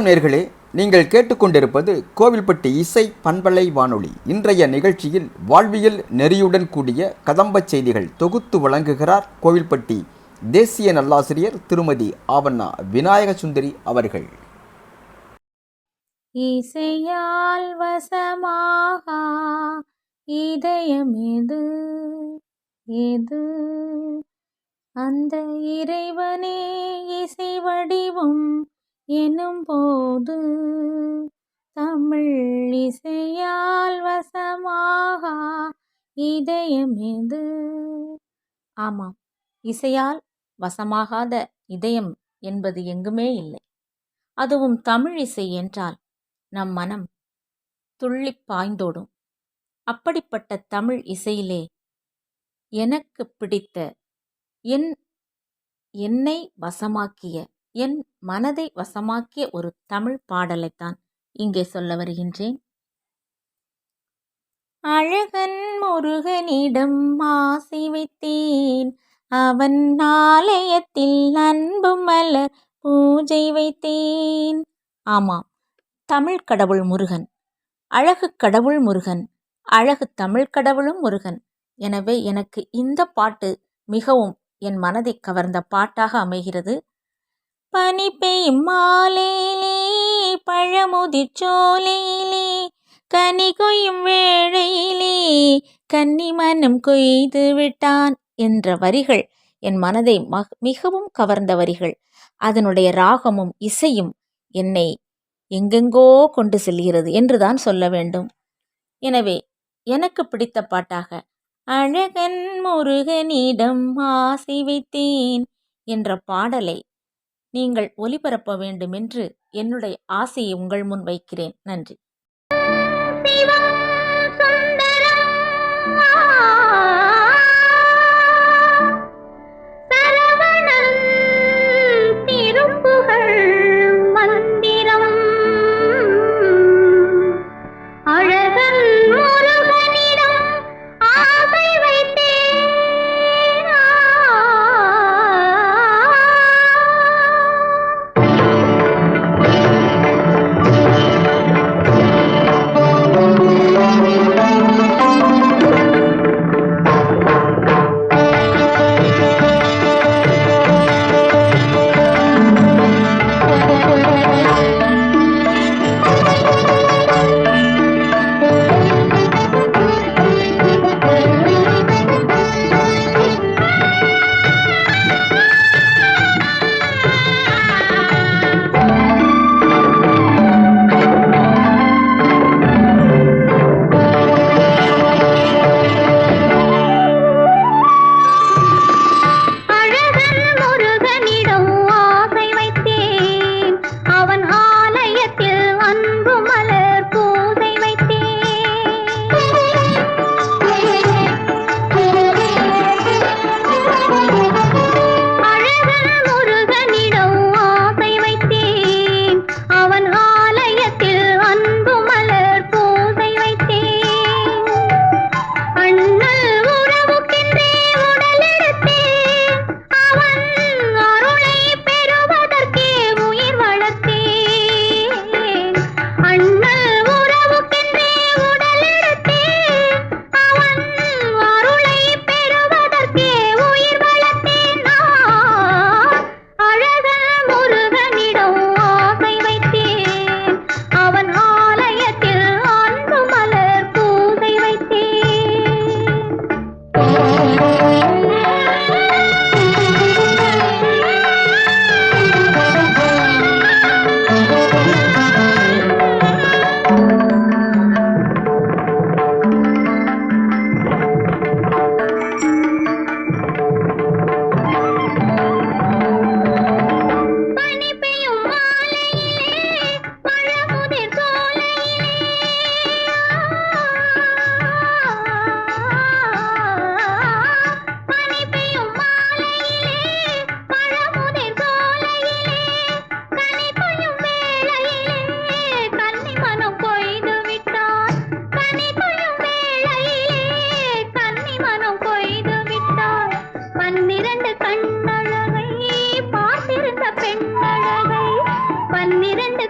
வணக்கம் நேர்களே. நீங்கள் கேட்டுக்கொண்டிருப்பது கோவில்பட்டி இசை பண்பலை வானொலி. இன்றைய நிகழ்ச்சியில் வாழ்வியல் நெறியுடன் கூடிய கதம்பச் செய்திகள் தொகுத்து வழங்குகிறார் கோவில்பட்டி தேசிய நல்லாசிரியர் திருமதி ஆவண்ணா விநாயக சுந்தரி அவர்கள். இசையால் வசமாக இதயம் எது எது அந்த இறைவனே இசை வடிவம் எனும் போது தமிழ் இசையால் வசமாகா இதயம் எது? ஆமாம் இசையால் வசமாகாத இதயம் என்பது எங்குமே இல்லை. அதுவும் தமிழ் இசை என்றால் நம் மனம் துள்ளிப் பாய்ந்தோடும். அப்படிப்பட்ட தமிழ் இசையிலே எனக்கு பிடித்த என் என்னை வசமாக்கிய என் மனதை வசமாக்கிய ஒரு தமிழ் பாடலைத்தான் இங்கே சொல்ல வருகின்றேன். அழகன் முருகனிடம் ஆசை வைத்தேன். அவன் ஆலயத்தில் அன்பு மலர் பூஜை வைத்தேன். ஆமாம் தமிழ் கடவுள் முருகன். அழகு கடவுள் முருகன். அழகு தமிழ் கடவுளும் முருகன். எனவே எனக்கு இந்த பாட்டு மிகவும் என் மனதை கவர்ந்த பாட்டாக அமைகிறது. பனி பெய்யும் மாலையிலே பழமுதிர்ச்சோலையிலே கனி கொய்யும் வேளையிலே கன்னி மனம் கொய்து விட்டான் என்ற வரிகள் என் மனதை மிகவும் கவர்ந்த வரிகள். அதனுடைய ராகமும் இசையும் என்னை எங்கெங்கோ கொண்டு செல்கிறது என்றுதான் சொல்ல வேண்டும். எனவே எனக்கு பிடித்த பாட்டாக அழகன் முருகனிடம் ஆசை வைத்தேன் என்ற பாடலை நீங்கள் ஒலிபரப்ப வேண்டுமென்று என்னுடைய ஆசையை உங்கள் முன் வைக்கிறேன். நன்றி. இரண்டு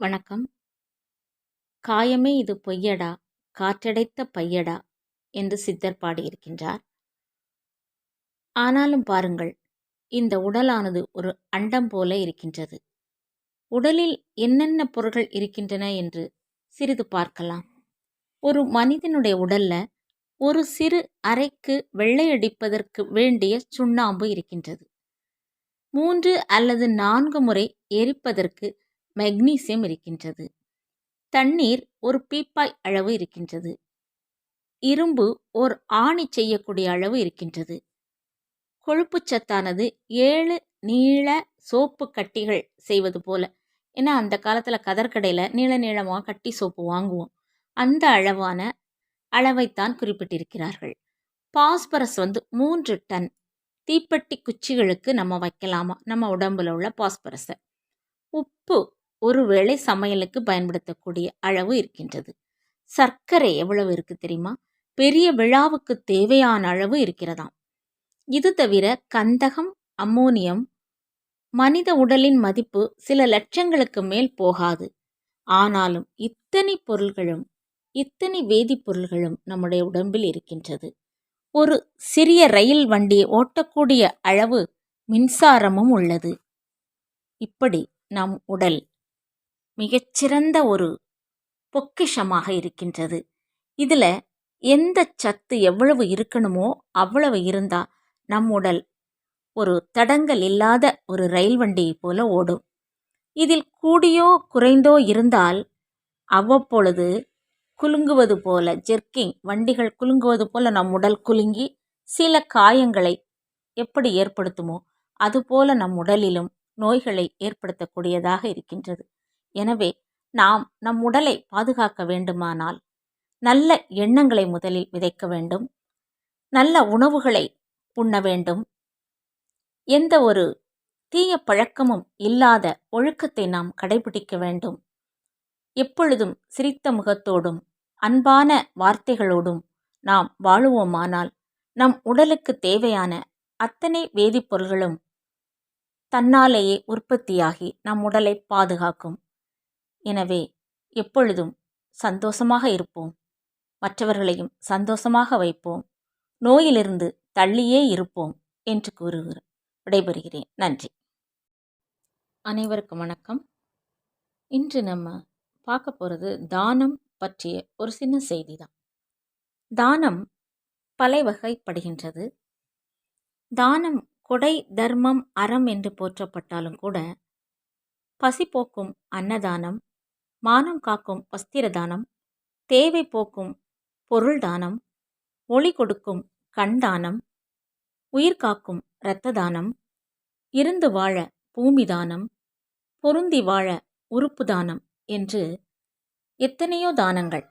வணக்கம். காயமே இது பொய்யடா காற்றடைத்த பையடா என்று சித்தர் பாடியிருக்கின்றார். ஆனாலும் பாருங்கள் இந்த உடலானது ஒரு அண்டம் போல இருக்கின்றது. உடலில் என்னென்ன பொருள்கள் இருக்கின்றன என்று சிறிது பார்க்கலாம். ஒரு மனிதனுடைய உடல்ல ஒரு சிறு அறைக்கு வெள்ளையடிப்பதற்கு வேண்டிய சுண்ணாம்பு இருக்கின்றது. மூன்று அல்லது நான்கு முறை எரிப்பதற்கு மெக்னீசியம் இருக்கின்றது. தண்ணீர் ஒரு பீப்பாய் அளவு இருக்கின்றது. இரும்பு ஓர் ஆணி செய்யக்கூடிய அளவு இருக்கின்றது. கொழுப்பு சத்தானது ஏழு நீள சோப்பு கட்டிகள் செய்வது போல. ஏன்னா அந்த காலத்தில் கதற்கடையில் நீள நீளமாக கட்டி சோப்பு வாங்குவோம். அந்த அளவான அளவைத்தான் குறிப்பிட்டிருக்கிறார்கள். பாஸ்பரஸ் வந்து மூன்று டன் தீப்பெட்டி குச்சிகளுக்கு நம்ம வைக்கலாமா? நம்ம உடம்புல உள்ள பாஸ்பரஸை. உப்பு ஒருவேளை சமையலுக்கு பயன்படுத்தக்கூடிய அளவு இருக்கின்றது. சர்க்கரை எவ்வளவு இருக்கு தெரியுமா? பெரிய விழாவுக்கு தேவையான அளவு இருக்கிறதாம். இது தவிர கந்தகம் அம்மோனியம் மனித உடலின் மதிப்பு சில லட்சங்களுக்கு மேல் போகாது. ஆனாலும் இத்தனை பொருள்களும் இத்தனை வேதிப்பொருள்களும் நம்முடைய உடம்பில் இருக்கின்றது. ஒரு சிறிய ரயில் வண்டியை ஓட்டக்கூடிய அளவு மின்சாரமும் உள்ளது. இப்படி நம் உடல் மிகச்சிறந்த ஒரு பொக்கிஷமாக இருக்கின்றது. இதில் எந்த சத்து எவ்வளவு இருக்கணுமோ அவ்வளவு இருந்தால் நம் உடல் ஒரு தடங்கல் இல்லாத ஒரு ரயில் வண்டியை போல ஓடும். இதில் கூடியோ குறைந்தோ இருந்தால் அவ்வப்பொழுது குலுங்குவது போல ஜெர்க்கிங் வண்டிகள் குலுங்குவது போல நம் உடல் குலுங்கி சில காயங்களை எப்படி ஏற்படுத்துமோ அதுபோல நம் உடலிலும் நோய்களை ஏற்படுத்தக்கூடியதாக இருக்கின்றது. எனவே நாம் நம் உடலை பாதுகாக்க வேண்டுமானால் நல்ல எண்ணங்களை முதலில் விதைக்க வேண்டும். நல்ல உணவுகளை உண்ண வேண்டும். எந்த ஒரு தீய பழக்கமும் இல்லாத ஒழுக்கத்தை நாம் கடைபிடிக்க வேண்டும். எப்பொழுதும் சிரித்த முகத்தோடும் அன்பான வார்த்தைகளோடும் நாம் வாழுவோமானால் நம் உடலுக்கு தேவையான அத்தனை வேதிப்பொருள்களும் தன்னாலேயே உற்பத்தியாகி நம் உடலை பாதுகாக்கும். எனவே எப்பொழுதும் சந்தோஷமாக இருப்போம். மற்றவர்களையும் சந்தோஷமாக வைப்போம். நோயிலிருந்து தள்ளியே இருப்போம் என்று கூறுகிறேன் விடைபெறுகிறேன். நன்றி. அனைவருக்கும் வணக்கம். இன்று நம்ம பார்க்க போகிறது தானம் பற்றிய ஒரு சின்ன செய்தி தான் தானம் பல வகைப்படுகின்றது. தானம் கொடை தர்மம் அறம் என்று போற்றப்பட்டாலும் கூட பசி போக்கும் அன்னதானம் மானம் காக்கும் வஸ்திர தானம் தேவை போக்கும் பொருள் தானம் ஒளி கொடுக்கும் கண் தானம் உயிர் காக்கும் இரத்த தானம் இருந்து வாழ பூமி தானம் பொருந்தி வாழ உறுப்பு தானம் என்று எத்தனையோ தானங்கள்.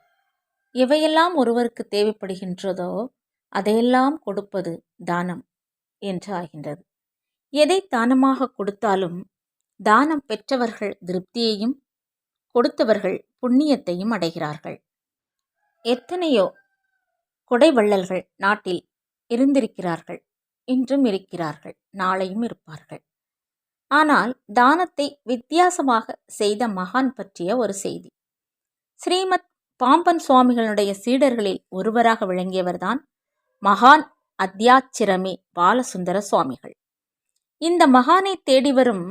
எவையெல்லாம் ஒருவருக்கு தேவைப்படுகின்றதோ அதையெல்லாம் கொடுப்பது தானம் என்று ஆகின்றது. எதை தானமாக கொடுத்தாலும் தானம் பெற்றவர்கள் திருப்தியையும் கொடுத்தவர்கள் புண்ணியத்தையும் அடைகிறார்கள். எத்தனையோ கொடைவள்ளல்கள் நாட்டில் இருந்திருக்கிறார்கள் இன்றும் இருக்கிறார்கள் நாளையும் இருப்பார்கள். ஆனால் தானத்தை வித்தியாசமாக செய்த மகான் பற்றிய ஒரு செய்தி. ஸ்ரீமத் பாம்பன் சுவாமிகளுடைய சீடர்களில் ஒருவராக விளங்கியவர்தான் மகான் அத்தியாச்சிரமி பாலசுந்தர சுவாமிகள். இந்த மகானை தேடி வரும்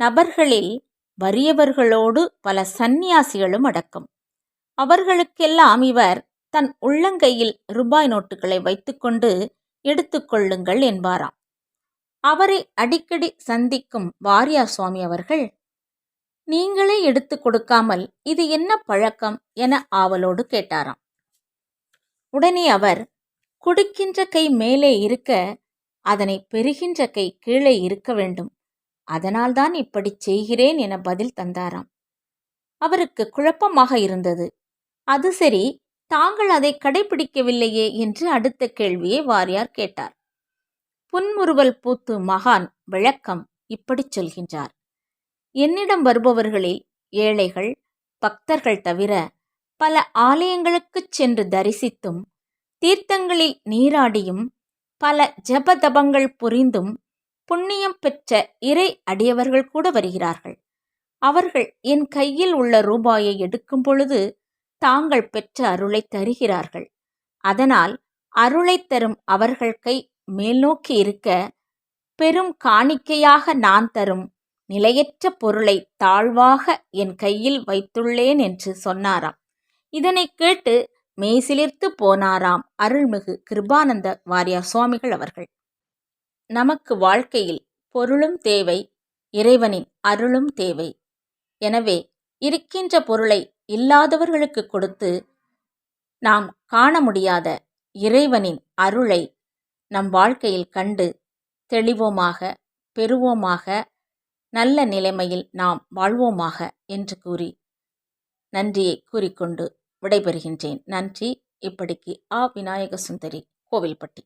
நபர்களில் வறியவர்களோடு பல சந்நியாசிகளும் அடக்கம். அவர்களுக்கெல்லாம் இவர் தன் உள்ளங்கையில் ரூபாய் நோட்டுகளை வைத்துக்கொண்டு எடுத்துக்கொள்ளுங்கள் என்பாராம். அவரை அடிக்கடி சந்திக்கும் வாரியா சுவாமி அவர்கள் நீங்களே எடுத்து கொடுக்காமல் இது என்ன பழக்கம்? என ஆவலோடு கேட்டாராம். உடனே அவர் குடிக்கின்ற கை மேலே இருக்க அதனை பெறுகின்ற கை கீழே இருக்க வேண்டும். அதனால்தான் இப்படி செய்கிறேன் என பதில் தந்தாராம். அவருக்கு குழப்பமாக இருந்தது. அது சரி தாங்கள் அதை கடைபிடிக்கவில்லையே என்று அடுத்த கேள்வியை வாரியார் கேட்டார். புன்முறுவல் பூத்து மகான் விளக்கம் இப்படிச் சொல்கின்றார். என்னிடம் வருபவர்களில் ஏழைகள் பக்தர்கள் தவிர பல ஆலயங்களுக்குச் சென்று தரிசித்தும் தீர்த்தங்களில் நீராடியும் பல ஜபதபங்கள் புரிந்தும் புண்ணியம் பெற்ற இறை அடியவர்கள் கூட வருகிறார்கள். அவர்கள் என் கையில் உள்ள ரூபாயை எடுக்கும் பொழுது தாங்கள் பெற்ற அருளை தருகிறார்கள். அதனால் அருளை தரும் அவர்கள் கை மேல்நோக்கி இருக்க பெரும் காணிக்கையாக நான் தரும் நிலையற்ற பொருளை தாழ்வாக என் கையில் வைத்துள்ளேன் என்று சொன்னாராம். இதனை கேட்டு மெய்சிலிர்த்து போனாராம் அருள்மிகு கிருபானந்த வாரியார் சுவாமிகள் அவர்கள். நமக்கு வாழ்க்கையில் பொருளும் தேவை இறைவனின் அருளும் தேவை. எனவே இருக்கின்ற பொருளை இல்லாதவர்களுக்கு கொடுத்து நாம் காண முடியாத இறைவனின் அருளை நம் வாழ்க்கையில் கண்டு தெளிவோமாக பெறுவோமாக நல்ல நிலைமையில் நாம் வாழ்வோமாக என்று கூறி நன்றியை கூறிக்கொண்டு விடைபெறுகின்றேன். நன்றி. இப்படிக்கு ஆ விநாயக சுந்தரி கோவில்பட்டி.